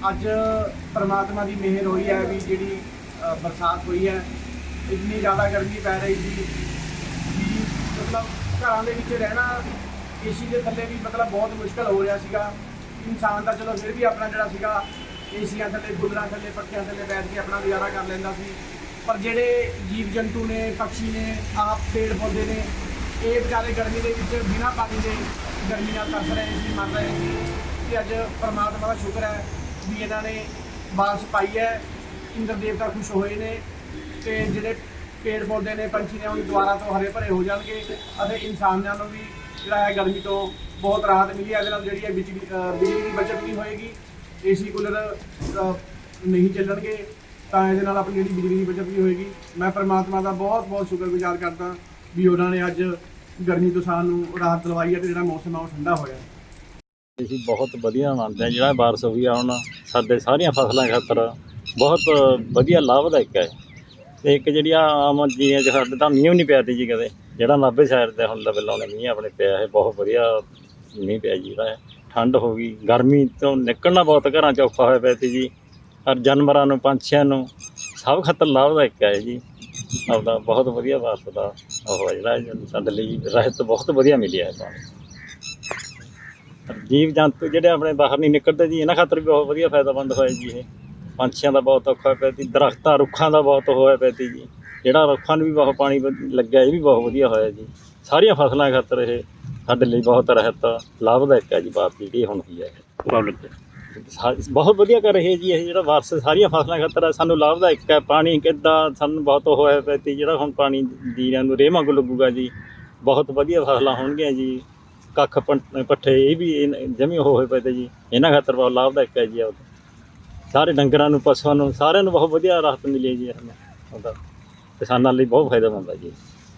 ਅੱਜ ਪ੍ਰਮਾਤਮਾ ਦੀ ਮਿਹਰ ਹੋਈ ਹੈ ਵੀ ਜਿਹੜੀ ਬਰਸਾਤ ਹੋਈ ਹੈ, ਇੰਨੀ ਜ਼ਿਆਦਾ ਗਰਮੀ ਪੈ ਰਹੀ ਸੀ ਵੀ ਮਤਲਬ ਘਰਾਂ ਦੇ ਵਿੱਚ ਰਹਿਣਾ, ਏਸੀ ਦੇ ਥੱਲੇ ਵੀ ਮਤਲਬ ਬਹੁਤ ਮੁਸ਼ਕਲ ਹੋ ਰਿਹਾ ਸੀਗਾ। ਇਨਸਾਨ ਦਾ ਚਲੋ ਫਿਰ ਵੀ ਆਪਣਾ ਜਿਹੜਾ ਸੀਗਾ, ਏਸੀਆਂ ਥੱਲੇ ਗੁੱਲਰਾਂ ਥੱਲੇ, ਪੱਖਿਆਂ ਥੱਲੇ ਬੈਠ ਕੇ ਆਪਣਾ ਗੁਜ਼ਾਰਾ ਕਰ ਲੈਂਦਾ ਸੀ। ਪਰ ਜਿਹੜੇ ਜੀਵ ਜੰਤੂ ਨੇ ਪੰਛੀ ਨੇ, ਆਪ ਪੇੜ ਪੌਦੇ ਨੇ, ਇਹ ਵਿਚਾਰੇ ਗਰਮੀ ਦੇ ਵਿੱਚ ਬਿਨਾਂ ਪਾਣੀ ਦੇ ਗਰਮੀ ਨਾਲ ਤਰਸ ਰਹੇ ਸੀ, ਮਰ ਰਹੇ ਸੀ। ਤੇ ਅੱਜ ਪਰਮਾਤਮਾ ਦਾ ਸ਼ੁਕਰ ਹੈ ਵੀ ਇਹਨਾਂ ਨੇ ਬਾਰਿਸ਼ ਪਾਈ ਹੈ। ਇੰਦਰ ਦੇਵਤਾ ਖੁਸ਼ ਹੋਏ ਨੇ ਤੇ ਜਿਹੜੇ ਪੇੜ ਪੌਦੇ ਨੇ, ਪੰਛੀ ਨੇ, ਉਹ ਦੁਬਾਰਾ ਤੋਂ ਹਰੇ ਭਰੇ ਹੋ ਜਾਣਗੇ ਅਤੇ ਇਨਸਾਨਾਂ ਨੂੰ ਵੀ ਜਿਹੜਾ ਹੈ ਗਰਮੀ ਤੋਂ ਬਹੁਤ ਰਾਹਤ ਮਿਲੀ ਹੈ। ਇਹਦੇ ਨਾਲ ਜਿਹੜੀ ਹੈ ਬਿਜਲੀ ਬਿਜਲੀ ਦੀ ਬਚਤ ਵੀ ਹੋਏਗੀ, ਏਸੀ, ਕੂਲਰ ਨਹੀਂ ਚੱਲਣਗੇ, ਤਾਂ ਇਹਦੇ ਨਾਲ ਆਪਣੀ ਜਿਹੜੀ ਬਿਜਲੀ ਦੀ ਬਚਤ ਵੀ ਹੋਏਗੀ। ਮੈਂ ਪਰਮਾਤਮਾ ਦਾ ਬਹੁਤ ਬਹੁਤ ਸ਼ੁਕਰਗੁਜ਼ਾਰ ਕਰਦਾ ਵੀ ਉਹਨਾਂ ਨੇ ਅੱਜ ਗਰਮੀ ਤੋਂ ਸਾਨੂੰ ਰਾਹਤ ਦਿਲਵਾਈ ਹੈ ਤੇ ਜਿਹੜਾ ਮੌਸਮ ਆ ਉਹ ਠੰਡਾ ਹੋਇਆ। ਅਸੀਂ ਬਹੁਤ ਵਧੀਆ ਮੰਨਦੇ ਹਾਂ। ਜਿਹੜਾ ਬਾਰਿਸ਼ ਹੋਈ ਆ ਹੁਣ ਸਾਡੇ ਸਾਰੀਆਂ ਫਸਲਾਂ ਖਾਤਰ ਬਹੁਤ ਵਧੀਆ ਲਾਭਦਾਇਕ ਹੈ। ਤੇ ਇੱਕ ਜਿਹੜੀ ਆਮ ਜੀਆਂ ਚ ਸਾਡੇ ਤਾਂ ਮੀਂਹ ਨਹੀਂ ਪਿਆ ਤੀ ਜੀ ਕਦੇ। ਜਿਹੜਾ ਨਾਭੇ ਸਾਈਡ ਤੇ ਹੁਣ ਲਵੇ ਲਾਉਣੇ ਮੀਂਹ ਆਪਣੇ ਪਿਆ ਹੈ ਬਹੁਤ ਵਧੀਆ ਮੀਂਹ ਪਿਆ ਜੀ। ਜਿਹੜਾ ਠੰਡ ਹੋ ਗਈ, ਗਰਮੀ ਤੋਂ ਨਿਕਲਣਾ ਬਹੁਤ ਘਰਾਂ ਚ ਔਖਾ ਹੋਇਆ ਪਿਆ ਤੀ ਜੀ। ਔਰ ਜਾਨਵਰਾਂ ਨੂੰ, ਪੰਛੀਆਂ ਨੂੰ ਸਭ ਖਾਤਰ ਲਾਭਦਾਇਕ ਹੈ ਜੀ। ਆਪਦਾ ਬਹੁਤ ਵਧੀਆ ਬਾਰਿਸ਼ ਉਹ ਹੈ ਜਿਹੜਾ ਸਾਡੇ ਲਈ ਰਹਿਤ ਬਹੁਤ ਵਧੀਆ ਮਿਲਿਆ ਹੈ ਪਾਣੀ ਜੀਵ ਜੰਤੂ ਜਿਹੜੇ ਆਪਣੇ ਬਾਹਰ ਨਹੀਂ ਨਿਕਲਦੇ ਜੀ ਇਹਨਾਂ ਖਾਤਰ ਵੀ ਬਹੁਤ ਵਧੀਆ ਫਾਇਦਾਮੰਦ ਹੋਇਆ ਜੀ ਇਹ। ਪੰਛੀਆਂ ਦਾ ਬਹੁਤ ਔਖਾ ਪਿਆ ਸੀ ਦਰਖਤਾਂ ਰੁੱਖਾਂ ਦਾ ਬਹੁਤ ਹੋਇਆ ਪਿਆ ਜੀ। ਜਿਹੜਾ ਰੁੱਖਾਂ ਨੂੰ ਵੀ ਬਹੁਤ ਪਾਣੀ ਲੱਗਿਆ ਇਹ ਵੀ ਬਹੁਤ ਵਧੀਆ ਹੋਇਆ ਜੀ। ਸਾਰੀਆਂ ਫਸਲਾਂ ਖਾਤਰ ਇਹ ਸਾਡੇ ਲਈ ਬਹੁਤ ਰਹਿਤ ਲਾਭਦਾਇਕ ਹੈ ਜੀ ਬਾਤ ਜਿਹੜੀ ਹੁਣ ਹੋਈ ਹੈ। ਪਬਲਿਕ ਬਹੁਤ ਵਧੀਆ ਕਰ ਰਹੀ ਹੈ ਜੀ ਇਹ ਜਿਹੜਾ ਵਾਰਸ ਸਾਰੀਆਂ ਫਸਲਾਂ ਖਾਤਰ ਹੈ ਸਾਨੂੰ ਲਾਭਦਾਇਕ ਹੈ। ਪਾਣੀ ਕਿੱਦਾਂ ਸਾਨੂੰ ਬਹੁਤ ਹੋਇਆ ਪਿਆ ਸੀ ਜਿਹੜਾ ਹੁਣ ਪਾਣੀ ਜੀਰਿਆਂ ਨੂੰ ਰੇਹ ਵਾਂਗੂ ਲੱਗੂਗਾ ਜੀ। ਬਹੁਤ ਵਧੀਆ ਫਸਲਾਂ ਹੋਣਗੀਆਂ ਜੀ। ਕੱਖ ਪੰ- ਪੱਠੇ ਇਹ ਵੀ ਇਹ ਜਮੀ ਹੋਏ ਪਏ ਤੇ ਜੀ। ਇਹਨਾਂ ਖਾਤਰ ਬਹੁਤ ਲਾਭਦਾਇਕ ਹੈ ਜੀ ਆਪਦਾ ਸਾਰੇ ਡੰਗਰਾਂ ਨੂੰ, ਪਸ਼ੂਆਂ ਨੂੰ, ਸਾਰਿਆਂ ਨੂੰ ਬਹੁਤ ਵਧੀਆ ਰਾਹਤ ਮਿਲੀ ਹੈ ਜੀ ਇਹਨਾਂ ਉਹਦਾ ਕਿਸਾਨਾਂ ਲਈ ਬਹੁਤ ਫਾਇਦੇਮੰਦ ਹੈ ਜੀ।